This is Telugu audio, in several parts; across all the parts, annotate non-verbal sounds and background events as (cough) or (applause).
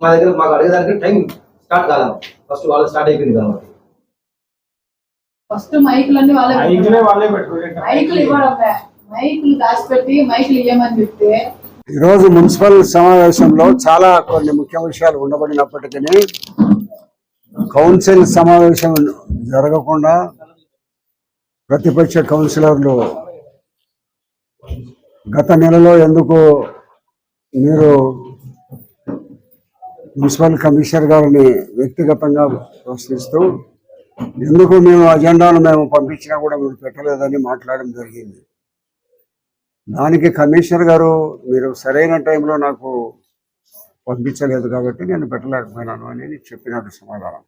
మా దగ్గర మాకు అడిగేదానికి టైం స్టార్ట్ కాలేదు. ఫస్ట్ వాళ్ళు స్టార్ట్ అయిపోయింది కాబట్టి ఫస్ట్ మైకులన్నీ వాళ్ళే మైకులే వాళ్ళే పెట్టుకోలేదు మైకులు ఇవ్వడం మైకులు దాచిపెట్టి మైకులు ఇవ్వమని చెప్తే ఈరోజు మున్సిపల్ సమావేశంలో చాలా కొన్ని ముఖ్య విషయాలు ఉండబడినప్పటికీ కౌన్సిల్ సమావేశం జరగకుండా ప్రతిపక్ష కౌన్సిలర్లు గత నెలలో ఎందుకు మీరు మున్సిపల్ కమిషనర్ గారిని వ్యక్తిగతంగా ప్రశ్నిస్తూ ఎందుకు మేము అజెండాను మేము పంపించినా కూడా మీరు పెట్టలేదని మాట్లాడడం జరిగింది. దానికి కమిషనర్ గారు మీరు సరైన టైంలో నాకు పంపించలేదు కాబట్టి నేను పెట్టలేకపోయినాను అని చెప్పినట్టు సమాధానం.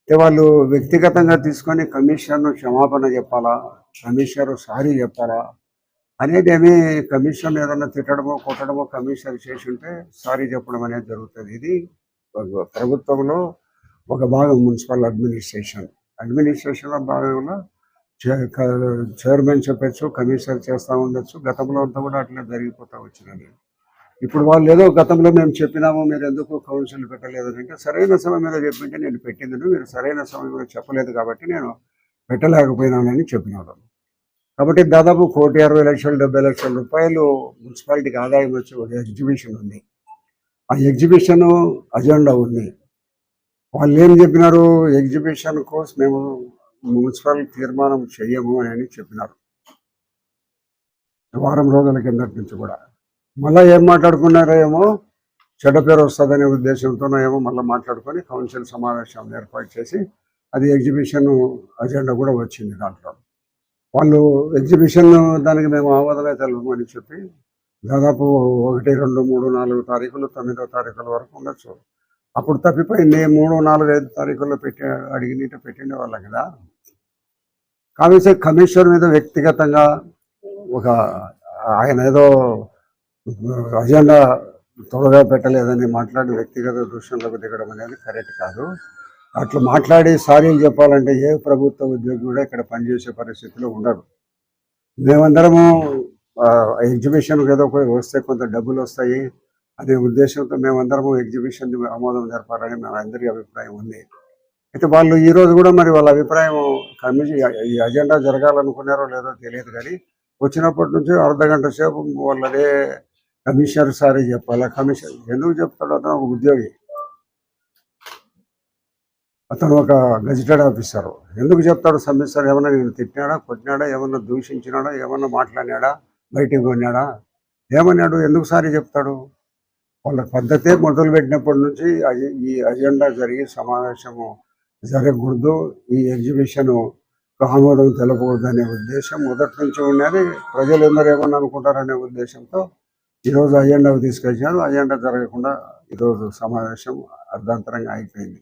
అయితే వాళ్ళు వ్యక్తిగతంగా తీసుకొని కమిషనర్ను క్షమాపణ చెప్పాలా? కమిషనర్ సారీ చెప్పాలా అనేది ఏమి కమిషన్ ఏదన్నా తిట్టడమో కొట్టడమో కమిషన్ చేసి ఉంటే సారీ చెప్పడం అనేది జరుగుతుంది. ఇది ప్రభుత్వంలో ఒక భాగం మున్సిపల్ అడ్మినిస్ట్రేషన్. అడ్మినిస్ట్రేషన్లో భాగంలో చే- చైర్మన్ చెప్పచ్చు కమిషనర్ చేస్తూ ఉండొచ్చు. గతంలో అంతా కూడా అట్లా జరిగిపోతూ వచ్చినది ఇప్పుడు వాళ్ళు ఏదో గతంలో మేము చెప్పినాము మీరు ఎందుకు కౌన్సిల్ పెట్టలేదు అంటే సరైన సమయం మీద చెప్పింటే నేను పెట్టింది మీరు సరైన సమయంలో చెప్పలేదు కాబట్టి నేను పెట్టలేకపోయినానని చెప్పినాడు కాబట్టి దాదాపు కోటి అరవై లక్షలు డెబ్బై లక్షల రూపాయలు మున్సిపాలిటీకి ఆదాయం వచ్చే ఒక ఎగ్జిబిషన్ ఉంది. ఆ ఎగ్జిబిషన్ అజెండా ఉంది. వాళ్ళు ఏం చెప్పినారు? ఎగ్జిబిషన్ కోసం మేము మున్సిపల్ తీర్మానం చెయ్యము అని చెప్పినారు. వారం రోజుల కిందటి నుంచి కూడా. మళ్ళీ ఏం మాట్లాడుకున్నారో ఏమో చెడ్డ పేరు వస్తుందనే ఉద్దేశంతోనో ఏమో మళ్ళీ మాట్లాడుకొని కౌన్సిల్ సమావేశం ఏర్పాటు చేసి అది ఎగ్జిబిషన్ అజెండా కూడా వచ్చింది దాంట్లో. వాళ్ళు ఎగ్జిబిషన్ దానికి మేము ఆమోదమే అని చెప్పి దాదాపు ఒకటి రెండు మూడు నాలుగు తారీఖులు తొమ్మిదో తారీఖుల వరకు ఉండొచ్చు. అప్పుడు తప్పిపోయింది. మూడు నాలుగు ఐదు తారీఖుల్లో పెట్టి అడిగినట్టు పెట్టిండే వాళ్ళం కదా. కాబట్టి కమిషనర్ మీద వ్యక్తిగతంగా ఒక ఆయన ఏదో అజెండా త్వరగా పెట్టలేదని మాట్లాడి వ్యక్తిగత దృశ్యంలోకి దిగడం అనేది కరెక్ట్ కాదు. అట్లా మాట్లాడి సారీలు చెప్పాలంటే ఏ ప్రభుత్వ ఉద్యోగి కూడా ఇక్కడ పనిచేసే పరిస్థితిలో ఉండడు మేమందరము ఎగ్జిబిషన్ ఏదో ఒకటి వస్తే కొంత డబ్బులు వస్తాయి. అనే ఉద్దేశంతో మేమందరము ఎగ్జిబిషన్ ఆమోదం జరపాలని మా అందరి అభిప్రాయం ఉంది. అయితే వాళ్ళు ఈ రోజు కూడా మరి వాళ్ళ అభిప్రాయం కమిషన్ ఈ అజెండా జరగాలనుకున్నారో లేదో తెలియదు కానీ వచ్చినప్పటి నుంచి అర్ధ గంట సేపు వాళ్ళదే కమిషనర్ సారీ చెప్పాలా? కమిషన్ ఎందుకు చెప్తాడు అతను ఒక ఉద్యోగి. అతను ఒక గజిటెడ్ ఆఫీసర్. ఎందుకు చెప్తాడు సమ్మిస్తారు ఏమన్నా నేను తిట్టినాడా కొట్టినాడా ఏమన్నా దూషించినాడా ఏమన్నా మాట్లాడినాడా బయటికి కొన్నాడా ఏమన్నాడు? ఎందుకు సారి చెప్తాడు? వాళ్ళ పద్ధతే మొదలు పెట్టినప్పటి నుంచి ఈ అజెండా జరిగి సమావేశము జరగకూడదు. ఈ ఎగ్జిబిషన్ ఆమోదం తెలపకూడదు అనే ఉద్దేశం మొదటి నుంచి ఉన్నది. ప్రజలందరూ ఏమన్నా అనుకుంటారనే ఉద్దేశంతో ఈరోజు అజెండా తీసుకొచ్చారు అజెండా జరగకుండా ఈరోజు సమావేశం అర్ధాంతరంగా అయిపోయింది.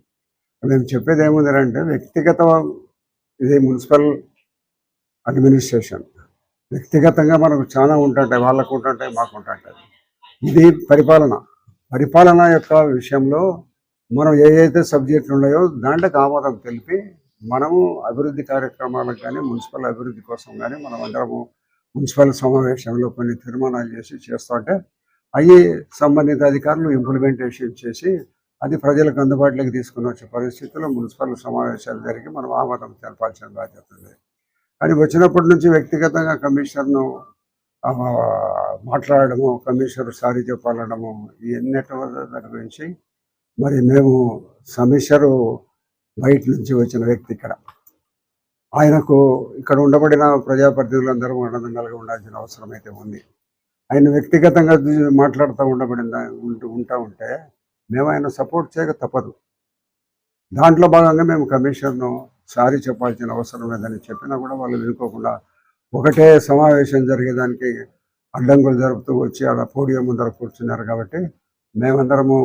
మేము చెప్పేది ఏముందంటే వ్యక్తిగత ఇది మున్సిపల్ అడ్మినిస్ట్రేషన్. వ్యక్తిగతంగా మనకు చాలా ఉంటుంటాయి వాళ్ళకు ఉంటుంటాయి మాకు ఉంటుంటాయి. ఇది పరిపాలన. పరిపాలన యొక్క విషయంలో మనం ఏ అయితే సబ్జెక్టులు ఉన్నాయో దాంట్లోకి ఆమోదం తెలిపి మనము అభివృద్ధి కార్యక్రమాలకు కానీ మున్సిపల్ అభివృద్ధి కోసం కానీ మనం అందరము మున్సిపల్ సమావేశంలో కొన్ని తీర్మానాలు చేసి చేస్తుంటే అవి సంబంధిత అధికారులు ఇంప్లిమెంటేషన్ చేసి అది ప్రజలకు అందుబాటులోకి తీసుకుని వచ్చే పరిస్థితుల్లో మున్సిపల్ సమావేశాలు జరిగి మనం ఆమోదం తెలపాల్సిన బాధ్యత ఉంది. కానీ వచ్చినప్పటి నుంచి వ్యక్తిగతంగా కమిషనర్ను ఆ, మాట్లాడడము కమిషనర్ సారీ చెప్పాలడము ఇవన్నిటి దాని గురించి మరి మేము సమిషరు బయట నుంచి వచ్చిన వ్యక్తి ఇక్కడ. ఆయనకు ఇక్కడ ఉండబడిన ప్రజాప్రతినిధులందరూ కలిగి ఉండాల్సిన అవసరం అయితే ఉంది. ఆయన వ్యక్తిగతంగా మాట్లాడుతూ ఉండబడిన ఉంటూ ఉంటా ఉంటే మేము ఆయన సపోర్ట్ చేయక తప్పదు. దాంట్లో భాగంగా మేము కమిషన్ను సారీ చెప్పాల్సిన అవసరం లేదని చెప్పినా కూడా వాళ్ళు వినుకోకుండా ఒకటే సమావేశం జరిగేదానికి అడ్డంకులు జరుపుతూ వచ్చి ఆడ పోడియం ముందర కూర్చున్నారు కాబట్టి మేమందరము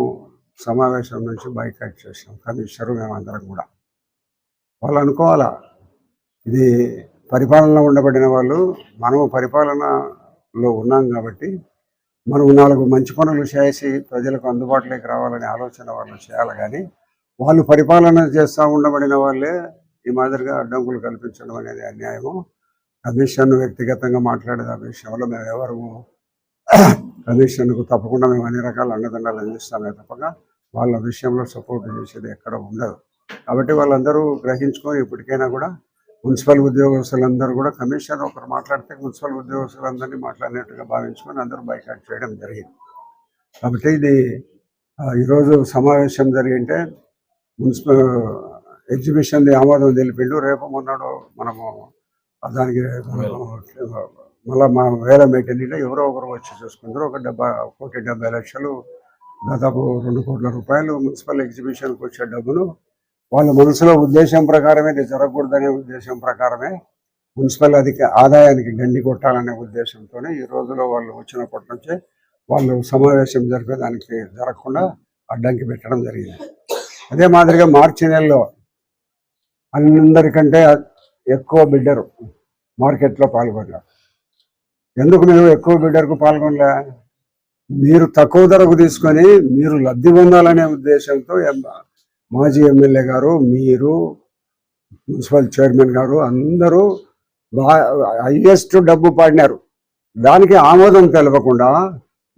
సమావేశం నుంచి బైకాట్ చేసాం కమిషనరు మేమందరం కూడా. వాళ్ళు అనుకోవాలా? ఇది పరిపాలన ఉండబడిన వాళ్ళు మనము పరిపాలనలో ఉన్నాం కాబట్టి మనం నాలుగు మంచి పనులు చేసి ప్రజలకు అందుబాటులోకి రావాలనే ఆలోచన వాళ్ళు చేయాలి కానీ వాళ్ళు పరిపాలన చేస్తూ ఉండబడిన వాళ్ళే ఈ మాదిరిగా అడ్డంకులు కల్పించడం అనేది అన్యాయము. కమిషన్ వ్యక్తిగతంగా మాట్లాడేది ఆ విషయంలో మేము ఎవరు (clears throat) కమిషన్కు తప్పకుండా మేము అన్ని రకాల అండదండాలు అందిస్తామే తప్పక. వాళ్ళ విషయంలో సపోర్ట్ చేసేది ఎక్కడ ఉండదు. కాబట్టి వాళ్ళందరూ గ్రహించుకొని ఇప్పటికైనా కూడా మున్సిపల్ ఉద్యోగస్తులందరూ కూడా కమిషన్ ఒకరు మాట్లాడితే మున్సిపల్ ఉద్యోగస్తులందరినీ మాట్లాడినట్టుగా భావించుకొని అందరూ బైకాట్ చేయడం జరిగింది. కాబట్టి ఇది ఈరోజు సమావేశం జరిగింటే మున్సిపల్ ఎగ్జిబిషన్ది ఆమోదం తెలిపిండు. రేపు మొన్నడు మనము దానికి మళ్ళీ మా వేల మీటింగ్లో ఎవరో ఒకరు వచ్చి చూసుకుంటారు. ఒక డెబ్బై కోటి డెబ్బై లక్షలు దాదాపు రెండు కోట్ల రూపాయలు మున్సిపల్ ఎగ్జిబిషన్కి వచ్చే డబ్బును వాళ్ళ మనసులో ఉద్దేశం ప్రకారమే ఇది జరగకూడదనే ఉద్దేశం ప్రకారమే మున్సిపల్ అధిక ఆదాయానికి గండి కొట్టాలనే ఉద్దేశంతోనే ఈ రోజులో వాళ్ళు వచ్చినప్పటి నుంచే వాళ్ళు సమావేశం జరిపేదానికి జరగకుండా అడ్డంకి పెట్టడం జరిగింది. అదే మాదిరిగా మార్చి నెలలో అందరికంటే ఎక్కువ బిడ్డరు మార్కెట్లో పాల్గొన్నారు. ఎందుకు మేము ఎక్కువ బిడ్డర్కు పాల్గొనలే? మీరు తక్కువ ధరకు తీసుకొని మీరు లబ్ధి పొందాలనే ఉద్దేశంతో ఎంత మాజీ ఎమ్మెల్యే గారు మీరు మున్సిపల్ చైర్మన్ గారు అందరూ బా హైయెస్ట్ డబ్బు పాడినారు. దానికి ఆమోదం తెలపకుండా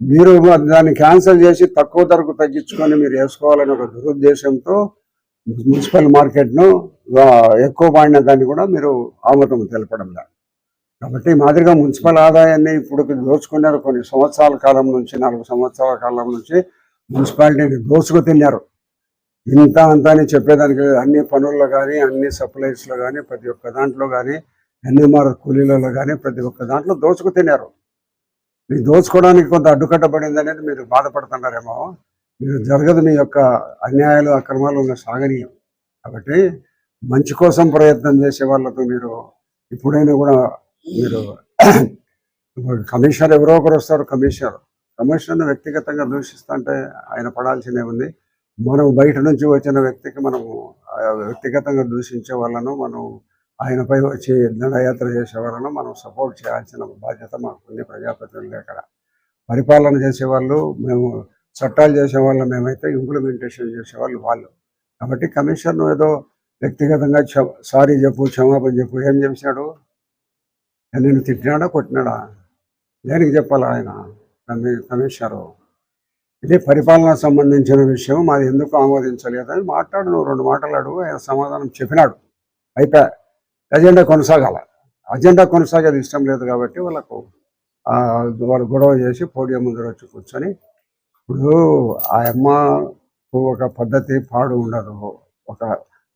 మీరు దాన్ని క్యాన్సిల్ చేసి తక్కువ ధరకు తగ్గించుకొని మీరు వేసుకోవాలనే ఒక దురుద్దేశంతో మున్సిపల్ మార్కెట్ను ఎక్కువ పాడిన దాన్ని కూడా మీరు ఆమోదం తెలపడం కాబట్టి మాదిరిగా మున్సిపల్ ఆదాయాన్ని ఇప్పుడు దోచుకున్నారు. కొన్ని సంవత్సరాల కాలం నుంచి నాలుగు సంవత్సరాల కాలం నుంచి మున్సిపాలిటీని దోచుకు తిన్నారు ఇంత అంత అని చెప్పేదానికి అన్ని పనుల్లో కానీ అన్ని సప్లైస్లో కానీ ప్రతి ఒక్క దాంట్లో కానీ ఎన్ఎంఆర్ కూలీలలో కానీ ప్రతి ఒక్క దాంట్లో దోచుకు తినారు మీరు దోచుకోవడానికి కొంత అడ్డుకట్టబడింది అనేది మీరు బాధపడుతున్నారేమో. మీరు జరగదు మీ యొక్క అన్యాయాలు అక్రమాలు ఉన్న సాగనీయం. కాబట్టి మంచి కోసం ప్రయత్నం చేసే వాళ్ళతో మీరు ఇప్పుడైనా కూడా మీరు కమిషనర్ ఎవరో ఒకరు వస్తారు కమిషనర్. కమిషనర్ని వ్యక్తిగతంగా దూషిస్తుంటే ఆయన పడాల్సిందే ఉంది. మనం బయట నుంచి వచ్చిన వ్యక్తికి మనము ఆ, వ్యక్తిగతంగా దూషించే వాళ్ళను మనం ఆయనపై వచ్చి దండయాత్ర చేసే వాళ్ళను మనం సపోర్ట్ చేయాల్సిన బాధ్యత మాకు ఉంది ప్రజాప్రతినిధులు ఇక్కడ పరిపాలన చేసేవాళ్ళు మేము చట్టాలు చేసేవాళ్ళు మేమైతే ఇంప్లిమెంటేషన్ చేసేవాళ్ళు వాళ్ళు కాబట్టి కమిషన్ ఏదో వ్యక్తిగతంగా సారీ చెప్పు క్షమాపణ చెప్పు ఏం చేశాడు? నేను తిట్టినాడా కొట్టినాడా? దేనికి చెప్పాలి ఆయన? కమిషనరు. ఇది పరిపాలన సంబంధించిన విషయం మాది ఎందుకు ఆమోదించలేదని మాట్లాడు నువ్వు రెండు మాటలు అడుగు ఆయన సమాధానం చెప్పినాడు. అయితే అజెండా కొనసాగాల. అజెండా కొనసాగేది ఇష్టం లేదు కాబట్టి వాళ్ళకు ఆ, వాళ్ళు గొడవ చేసి పోడియం ముందర వచ్చి కూర్చొని ఇప్పుడు ఆ అమ్మకు ఒక పద్ధతి పాడు ఉండదు. ఒక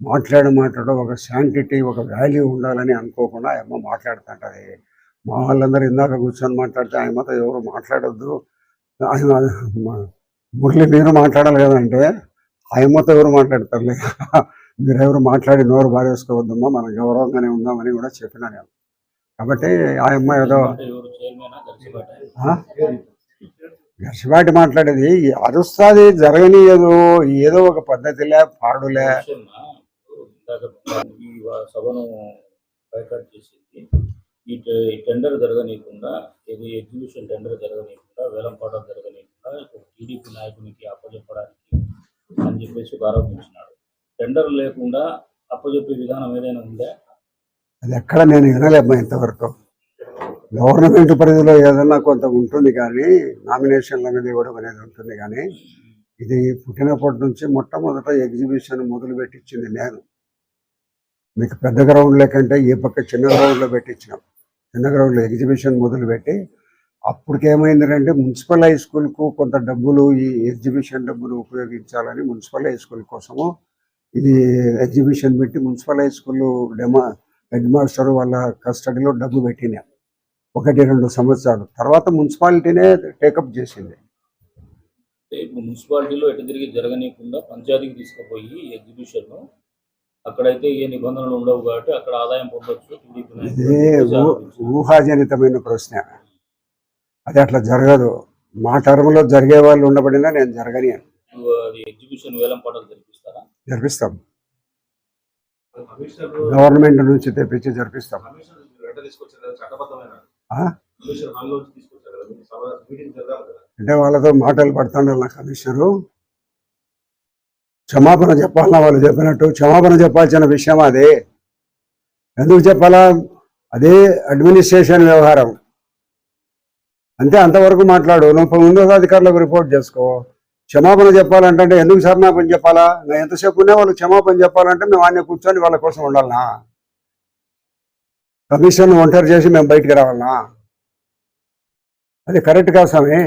మాట్లాడే మాట్లాడు ఒక శాంటిటీ ఒక వాల్యూ ఉండాలని అనుకోకుండా ఆ అమ్మ మాట్లాడుతుంటది. మా వాళ్ళందరూ ఇందాక కూర్చొని మాట్లాడితే ఆ అమ్మతో ఎవరు మాట్లాడొద్దు. మురళి మీరు మాట్లాడాలి కదంటే ఆయమ్మతో ఎవరు మాట్లాడతారులే. మీరు ఎవరు మాట్లాడి నోరు బారేసుకోవద్దమ్మా మనం గౌరవంగానే ఉందామని కూడా చెప్పినా నేను. కాబట్టి ఆ ఏదో ఎవరు గర్షిబాటి మాట్లాడేది అరుస్తుంది జరగనీయదు ఏదో ఒక పద్ధతిలే పాడులే. సభను చేసింది. ఈ టె- టెండర్ జరగనీయకుండా ఇది ఎగ్జిబిషన్ టెండర్ జరగనీయకుండా వేలంపాటం జరగనీయకుండా ఇప్పుడు టీడీపీ నాయకునికి అప్పచెప్పడానికి అని చెప్పేసి ఒక ఆరోపించినాడు. టెండర్ లేకుండా అప్పచెప్పే విధానం ఏదైనా ఉందా? అది ఎక్కడ నేను వినలేమ్మా ఇంతవరకు. గవర్నమెంట్ పరిధిలో ఏదన్నా కొంత ఉంటుంది కానీ నామినేషన్ల మీద ఇవ్వడం అనేది ఉంటుంది కానీ ఇది పుట్టినప్పటి నుంచి మొట్టమొదట ఎగ్జిబిషన్ మొదలు పెట్టించింది నేను. మీకు పెద్ద గ్రౌండ్ లేకంటే ఈ పక్క చిన్న గ్రౌండ్లో పెట్టించినాం. అండర్గ్రౌండ్లో ఎగ్జిబిషన్ మొదలుపెట్టి అప్పటికేమైందంటే మున్సిపల్ హై స్కూల్కు కొంత డబ్బులు ఈ ఎగ్జిబిషన్ డబ్బులు ఉపయోగించాలని మున్సిపల్ హై స్కూల్ కోసము ఇది ఎగ్జిబిషన్ పెట్టి మున్సిపల్ హై స్కూల్ డెమా హెడ్ మాస్టర్ వాళ్ళ కస్టడీలో డబ్బు పెట్టినా ఒకటి రెండు సంవత్సరాలు. తర్వాత మున్సిపాలిటీనే టేకప్ చేసింది. మున్సిపాలిటీలో ఎటు తిరిగి జరగనీయకుండా పంచాయతీకి తీసుకుపోయి ఎగ్జిబిషన్ అక్కడైతే ఏ నిబంధనలు ఉండవు కాబట్టి అక్కడ ఆదాయం పొందొచ్చు. ఊహాజనితమైన ప్రశ్న. అది అట్లా జరగదు. మా టర్మ్లో జరిగే వాళ్ళు ఉండబడినా నేను జరగని ఎగ్జిబిషన్ వేలం పాటలు జరిపిస్తారా? జరిపిస్తాం. గవర్నమెంట్ నుంచి తెప్పించి జరిపిస్తాం. అంటే వాళ్ళతో మాటలు పడుతున్నారు నా కమిషనరు. క్షమాపణ చెప్పాలన్నా వాళ్ళు చెప్పినట్టు క్షమాపణ చెప్పాల్సిన విషయం అదే. ఎందుకు చెప్పాలా? అదే అడ్మినిస్ట్రేషన్ వ్యవహారం. అంతే అంతవరకు మాట్లాడు. నువ్వు ఉన్నతాధికారులకు రిపోర్ట్ చేసుకో. క్షమాపణ చెప్పాలంటే ఎందుకు సార్ నాకు చెప్పాలా? నేను ఎంతసేపు ఉన్నా వాళ్ళు క్షమాపణ చెప్పాలంటే మేము ఆయన కూర్చొని వాళ్ళ కోసం ఉండాలనా? కమిషన్ ఒంటరి చేసి మేము బయటికి రావాలనా? అది కరెక్ట్ కాదు స్వామి.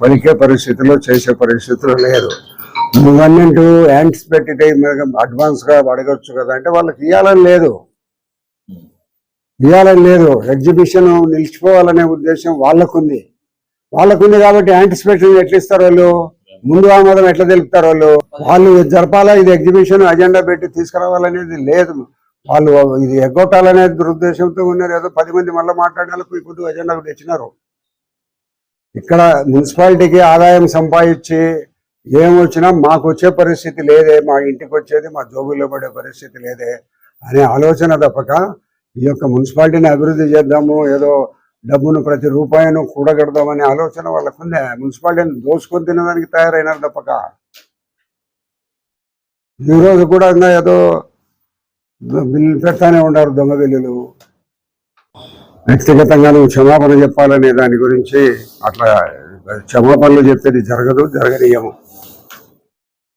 పలికే పరిస్థితిలో చేసే పరిస్థితులు లేదు. నువ్వన్నట్టు యాంటిసిపేటెడ్ అడ్వాన్స్గా అడగచ్చు కదా అంటే వాళ్ళకి ఇవ్వాలని లేదు. ఇవ్వాలని లేదు. ఎగ్జిబిషన్ నిలిచిపోవాలనే ఉద్దేశం వాళ్ళకుంది. వాళ్ళకుంది కాబట్టి యాంటిసిపేషన్ ఎట్లా ఇస్తారు వాళ్ళు? ముందు ఆమోదం ఎట్లా తెలుపుతారు వాళ్ళు? వాళ్ళు జరపాలా? ఇది ఎగ్జిబిషన్ అజెండా పెట్టి తీసుకురావాలనేది లేదు. వాళ్ళు ఇది ఎగ్గొట్టాలనే దురుద్దేశంతో ఉన్నారు. ఏదో పది మంది మళ్ళీ మాట్లాడాలకు ఇప్పుడు అజెండా తెచ్చినారు. ఇక్కడ మున్సిపాలిటీకి ఆదాయం సంపాదించి ఏం వచ్చినా మాకు వచ్చే పరిస్థితి లేదే మా ఇంటికి వచ్చేది మా జోబులో పడే పరిస్థితి లేదే అనే ఆలోచన తప్పక ఈ యొక్క మున్సిపాలిటీని అభివృద్ధి చేద్దాము ఏదో డబ్బును ప్రతి రూపాయిను కూడగడదామనే ఆలోచన వాళ్ళకుందే. మున్సిపాలిటీని దోసుకొని తినడానికి తయారైనారు తప్పక. ఈ రోజు కూడా ఇంకా ఏదో బిల్లు పెడతానే ఉన్నారు దొంగ బిల్లులు. వ్యక్తిగతంగా నువ్వు క్షమాపణ చెప్పాలనే దాని గురించి అట్లా క్షమాపణలు చెప్పేది జరగదు జరగనీయము.